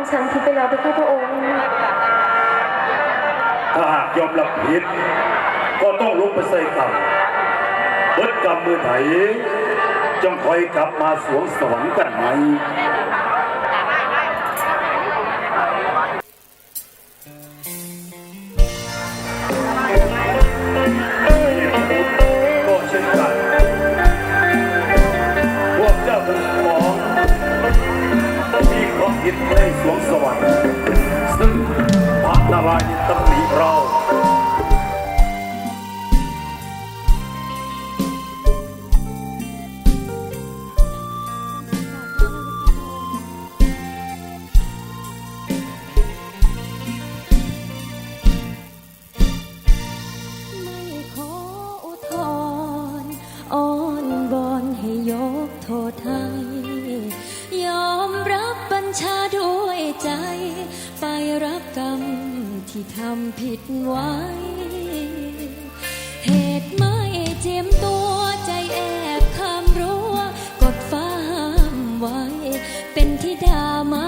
มฉันผิดไปแล้วพระข้าพระองค์ ถ้าหากยอมรับผิด ก็ต้องลงไปใส่กรรมเบิดกรรมมือไหนจงคอยกลับมาสวงสวรรค์กันไหม ผิดไว้ เหตุไม่เจียมตัวใจแอบข้ามรั้วกดฟ้าห้ามไว้ เป็นที่ดามา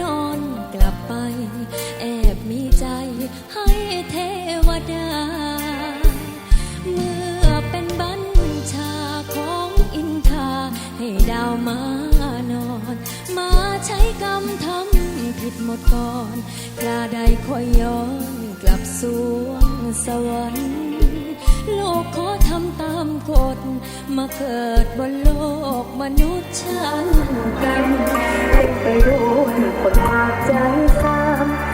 นอนกลับไป แอบมีใจให้เทวดา เมื่อเป็นบัญชาของอินทาให้ดาวมานอน มาใช้กรรมทำผิดหมดก่อนกล้าได้คอยย้อน กับสวงสวรรค์โลกขอทำตามกฎมาเกิดบนโลกมนุษย์ฉันกันเป็นไปด้วยคนมากใจซ้ำ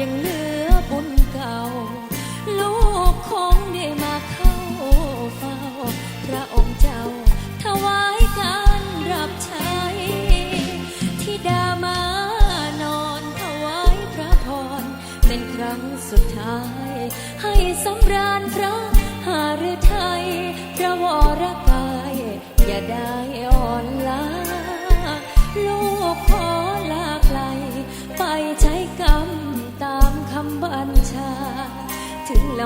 ยังเหลือบุญเก่า ลูกคงได้มาเข้าเฝ้า พระองค์เจ้าถวายการรับใช้ทิดามานอนถวายพระพร เป็นครั้งสุดท้าย ให้สำราญพระหาฤทัยพระวรกาย อย่าได้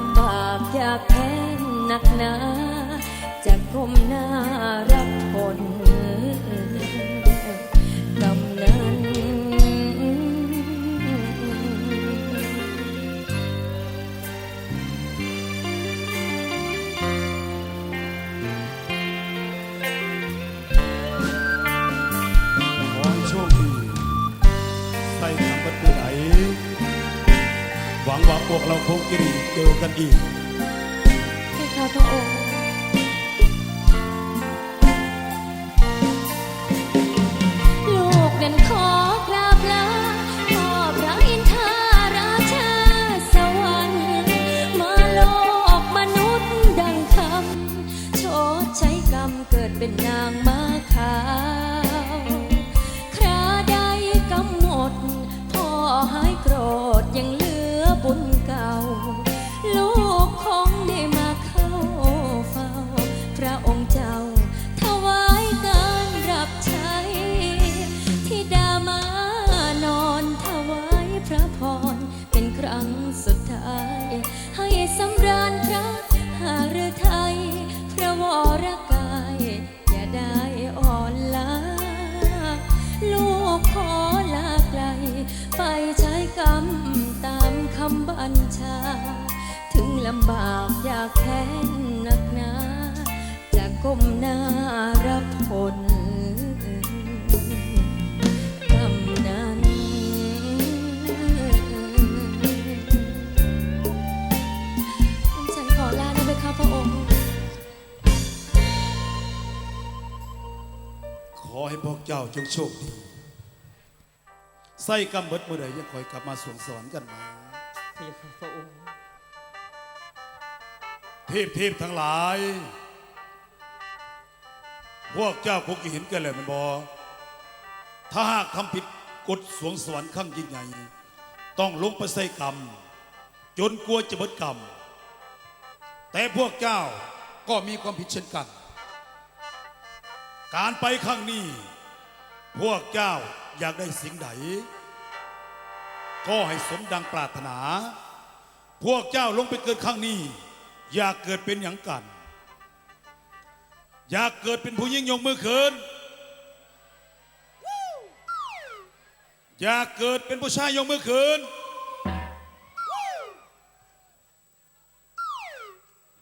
ำบากอยากแค้นหนักหนาจะก้มหน้ารับผล พวกเราคงจะได้เจอกันอีกให้ข้าพระองค์ลูกนั้นขอ สุดท้าย ให้สำราญพระหาฤทัยพระวรกาย อย่าได้อ่อนล้า ลูกขอลาไกล ไปใช้กรรมตามคำบัญชา ถึงลำบากอยากแค้นหนักหนา จะก้มหน้ารับผล อให้พวกเจ้าจงโชคดี ใส่กำเบิดเมื่อใดยังคอยกลับมาสวงสวรรค์กันมาพระยาค่ะพระองค์เทพเทพทั้งหลาย พวกเจ้าคงจะเห็นกันแหละมันบอถ้าหากทำผิดกฎสวงสวรรค์ขั้งยิ่งใหญ่ ต้องลงไปใส่กรรม จนกลัวจะเบิดกรรม แต่พวกเจ้าก็มีความผิดเช่นกัน การไปครั้งนี้ พวกเจ้าอยากได้สิ่งใด ก็ให้สมดังปรารถนา พวกเจ้าลงไปเกิดครั้งนี้ อยากเกิดเป็นอย่างกัน อยากเกิดเป็นผู้ยิ่งยงมือเขินอยากเกิดเป็นผู้ชายยงมือเขิน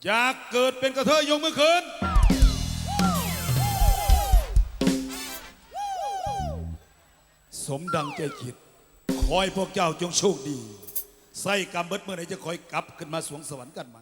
อยากเกิดเป็นกระเทยยงมือเขิน สมดังใจคิด คอยพวกเจ้าจงโชคดี ใส่กรรมเบิดเมื่อไหร่จะคอยกลับขึ้นมาสวงสวรรค์กันไหม